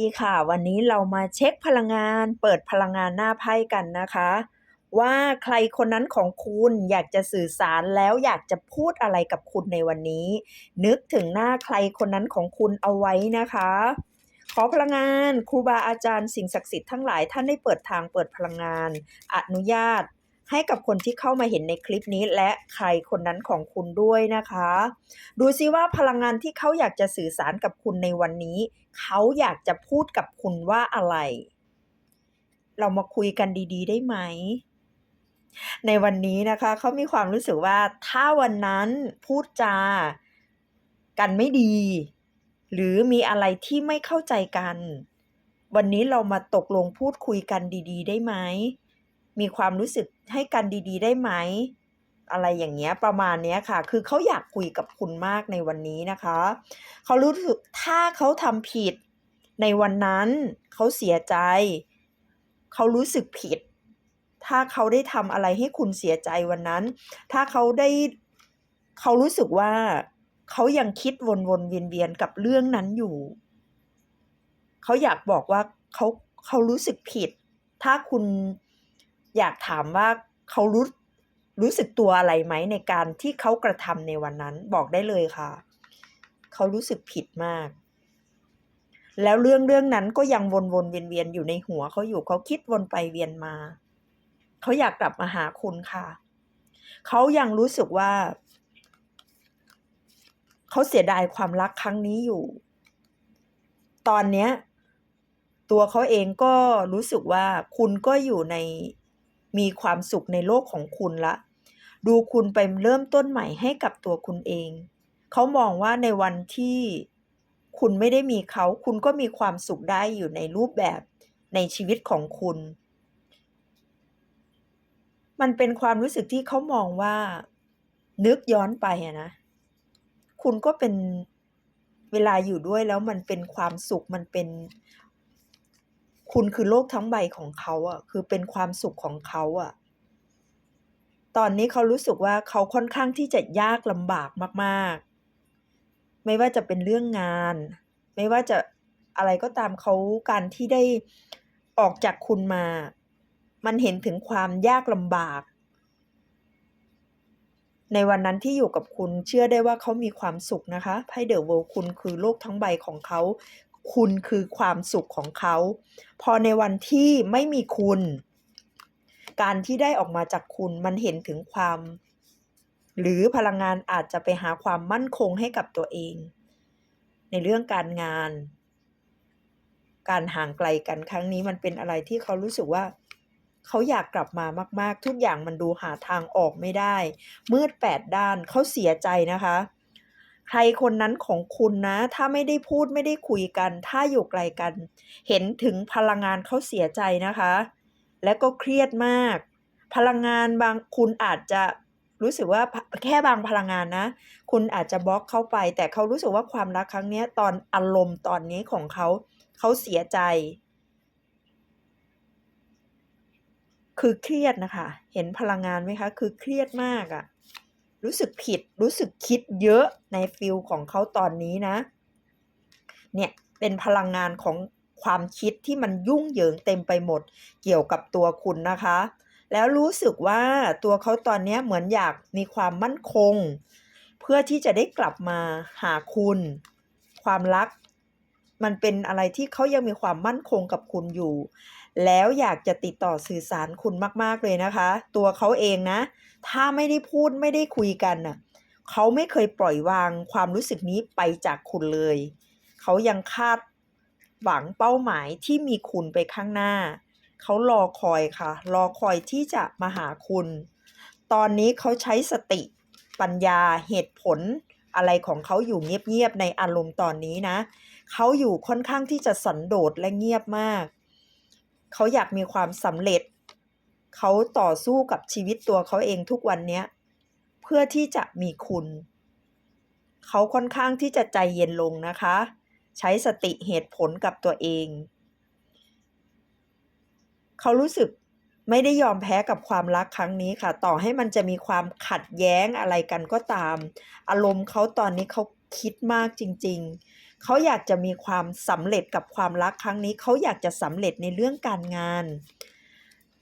ดีค่ะ วันนี้เรามาเช็คพลังงาน เปิดพลังงานหน้าไพ่กันนะคะ ว่าใครคนนั้นของคุณอยากจะสื่อสารแล้วอยากจะพูดอะไรกับคุณในวันนี้ นึกถึงหน้าใครคนนั้นของคุณเอาไว้นะคะ ขอพลังงานครูบาอาจารย์สิ่งศักดิ์สิทธิ์ทั้งหลายท่านได้เปิดทางเปิดพลังงาน อนุญาต ให้กับคนที่เข้ามาเห็นในคลิปนี้และใครคนนั้นของคุณด้วยนะคะ ดูซิว่าพลังงานที่เขาอยากจะสื่อสารกับคุณในวันนี้ เขาอยากจะพูดกับคุณว่าอะไร เรามาคุยกันดี ๆ ได้ไหม ในวันนี้นะคะ เขามีความรู้สึกว่าถ้าวันนั้นพูดจา กันไม่ดี หรือมีอะไรที่ไม่เข้าใจกัน วันนี้เรามาตกลงพูดคุยกันดี ๆ ได้ไหม มีความรู้สึกให้กันดีๆ ได้ไหม อะไรอย่างเงี้ยประมาณเนี้ยค่ะ คือเขาอยากคุยกับคุณมากในวันนี้นะคะ เขารู้สึกถ้าเขาทำผิดในวันนั้นเขาเสียใจ เขารู้สึกผิด ถ้าเขาได้ทำอะไรให้คุณเสียใจวันนั้น ถ้าเขาได้เขารู้สึกว่าเขายังคิดวนๆเวียนๆกับเรื่องนั้นอยู่ เขาอยากบอกว่าเขาเขารู้สึกผิด ถ้าคุณ อยากถามว่าเขารู้รู้สึกตัวอะไรไหมในการที่เขากระทำในวันนั้นบอกได้เลยค่ะ เขารู้สึกผิดมาก แล้วเรื่องเรื่องนั้นก็ยังวนๆเวียนๆอยู่ในหัวเขาอยู่เขาคิดวนไปเวียนมา เขาอยากกลับมาหาคุณค่ะ เขายังรู้สึกว่า เขาเสียดายความรักครั้งนี้อยู่ ตอนเนี้ย ตัวเขาเองก็รู้สึกว่าคุณก็อยู่ใน มีความสุขในโลกของคุณล้วดูคุณไปเริ่มต้นใหม่ให้กับตัวคุณเอง เขามองว่าในวันที่คุณไม่ได้มีเขา คุณก็มีความสุขได้อยู่ในรูปแบบในชีวิตของคุณ มันเป็นความรู้สึกที่เขามองว่า นึกย้อนไปอะนะ คุณก็เป็นเวลาอยู่ด้วยแล้วมันเป็นความสุขมันเป็น คุณคือโลกทั้งใบของเขาอะคือเป็นความสุขของเขาอะตอนนี้เขารู้สึกว่าเขาค่อนข้างที่จะยากลำบากมากๆ ไม่ว่าจะเป็นเรื่องงาน ไม่ว่าจะอะไรก็ตามเขาการที่ได้ออกจากคุณมา มันเห็นถึงความยากลำบาก ในวันนั้นที่อยู่กับคุณเชื่อได้ว่าเขามีความสุขนะคะไพ่ The World คุณคือโลกทั้งใบของเขา คุณคือความสุขของเขา พอในวันที่ไม่มีคุณ การที่ได้ออกมาจากคุณมันเห็นถึงความ หรือพลังงานอาจจะไปหาความมั่นคงให้กับตัวเอง ในเรื่องการงาน การห่างไกลกันครั้งนี้มันเป็นอะไรที่เขารู้สึกว่าเขาอยากกลับมามาก ๆ ทุกอย่างมันดูหาทางออกไม่ได้ มืดแปดด้านเขาเสียใจนะคะ ใครคนนั้นของคุณนะ ถ้าไม่ได้พูดไม่ได้คุยกัน ถ้าอยู่ไกลกัน เห็นถึงพลังงานเขาเสียใจนะคะ และก็เครียดมาก พลังงานบางคุณอาจจะรู้สึกว่าแค่บางพลังงานนะ คุณอาจจะบล็อกเขาไป แต่เขารู้สึกว่าความรักครั้งนี้ตอนอารมณ์ตอนนี้ของเขาเขาเสียใจ คือเครียดนะคะ เห็นพลังงานไหมคะ คือเครียดมากอะ รู้สึกผิดรู้สึกคิดเยอะในฟิลของเขาตอนนี้นะ เนี่ยเป็นพลังงานของความคิดที่มันยุ่งเหยิงเต็มไปหมดเกี่ยวกับตัวคุณนะคะ แล้วรู้สึกว่าตัวเขาตอนนี้เหมือนอยากมีความมั่นคง เพื่อที่จะได้กลับมาหาคุณ ความรัก มันเป็นอะไรที่เขายังมีความมั่นคงกับคุณอยู่ แล้วอยากจะติดต่อสื่อสารคุณมากๆเลยนะคะ ตัวเขาเองนะ ถ้าไม่ได้พูดไม่ได้คุยกันน่ะเขาไม่เคยปล่อยวางความรู้สึกนี้ไปจากคุณเลย เขายังคาดหวังเป้าหมายที่มีคุณไปข้างหน้า เขารอคอยค่ะ รอคอยที่จะมาหาคุณ ตอนนี้เขาใช้สติปัญญาเหตุผลอะไรของเขาอยู่เงียบๆในอารมณ์ตอนนี้นะ เขาอยู่ค่อนข้างที่จะสันโดษและเงียบมาก เขาอยากมีความสำเร็จ เขาต่อสู้กับชีวิตตัวเขาเองทุกวันเนี้ยเพื่อที่จะมีคุณ เขาค่อนข้างที่จะใจเย็นลงนะคะ ใช้สติเหตุผลกับตัวเอง เขารู้สึก ไม่ได้ยอมแพ้กับความรักครั้งนี้ค่ะ ต่อให้มันจะมีความขัดแย้งอะไรกันก็ตาม อารมณ์เขาตอนนี้เขาคิดมากจริง ๆ เขาอยากจะมีความสำเร็จกับความรักครั้งนี้ เขาอยากจะสำเร็จในเรื่องการงาน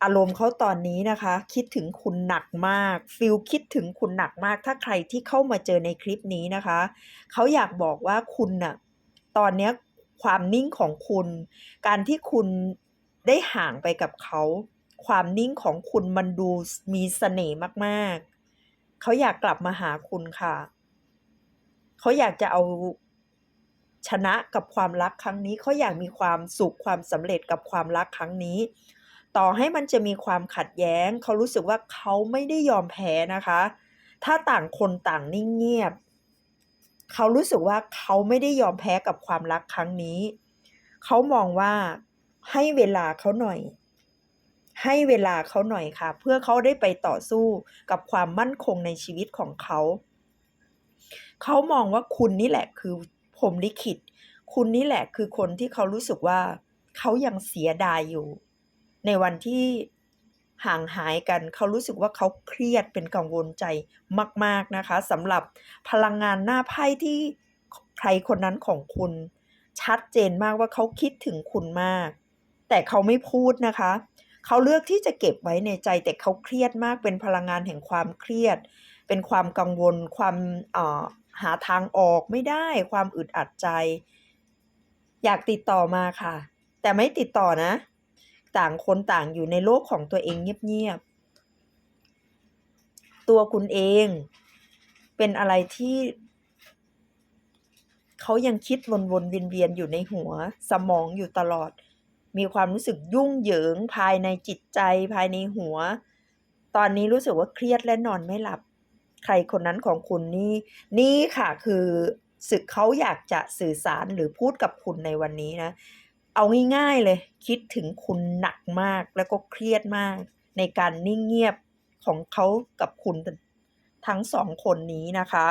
อารมณ์เขาตอนนี้นะคะ คิดถึงคุณหนักมาก ฟิลคิดถึงคุณหนักมาก ถ้าใครที่เข้ามาเจอในคลิปนี้นะคะ เขาอยากบอกว่าคุณน่ะ ตอนนี้ความนิ่งของคุณ การที่คุณได้ห่างไปกับเขา ความนิ่งของคุณมันดูมีเสน่ห์มากๆ เขาอยากกลับมาหาคุณค่ะ เขาอยากจะเอาชนะกับความรักครั้งนี้ เขาอยากมีความสุขความสำเร็จกับความรักครั้งนี้ ต่อให้มันจะมีความขัดแย้ง เขารู้สึกว่าเขาไม่ได้ยอมแพ้นะคะ ถ้าต่างคนต่างนิ่งเงียบ เขารู้สึกว่าเขาไม่ได้ยอมแพ้กับความรักครั้งนี้ เขามองว่าให้เวลาเขาหน่อย ให้เวลาเขาหน่อยค่ะ เพื่อเขาได้ไปต่อสู้กับความมั่นคงในชีวิตของเขา เขามองว่าคุณนี่แหละคือพรหมลิขิต คุณนี่แหละคือคนที่เขารู้สึกว่าเขายังเสียดายอยู่ ในวันที่ห่างหายกัน เขารู้สึกว่าเขาเครียดเป็นกังวลใจมาก ๆนะคะสำหรับพลังงานหน้าไพ่ที่ใครคนนั้นของคุณ ชัดเจนมากว่าเขาคิดถึงคุณมาก แต่เขาไม่พูดนะคะ เขาเลือกที่จะเก็บไว้ในใจแต่เขาเครียดมากเป็นพลังงานแห่งความเครียด เป็นความกังวล ความออหาทางออกไม่ได้ ความอึดอัดใจ อยากติดต่อมาค่ะ แต่ไม่ติดต่อนะ ต่างคนต่างอยู่ในโลกของตัวเองเงียบๆ ตัวคุณเองเป็นอะไรที่เขายังคิดวนๆเวียนๆอยู่ในหัว สมองอยู่ตลอด มีความรู้สึกยุ่งเหยิงภายในจิตใจภายในหัว ตอนนี้รู้สึกว่าเครียดและนอนไม่หลับ ใครคนนั้นของคุณนี่นี่ค่ะคือสึกเขาอยากจะสื่อสารหรือพูดกับคุณในวันนี้นะ เอาง่ายๆเลย คิดถึงคุณหนักมากแล้วก็เครียดมาก ในการนิ่งเงียบของเขากับคุณทั้งสองคนนี้นะคะ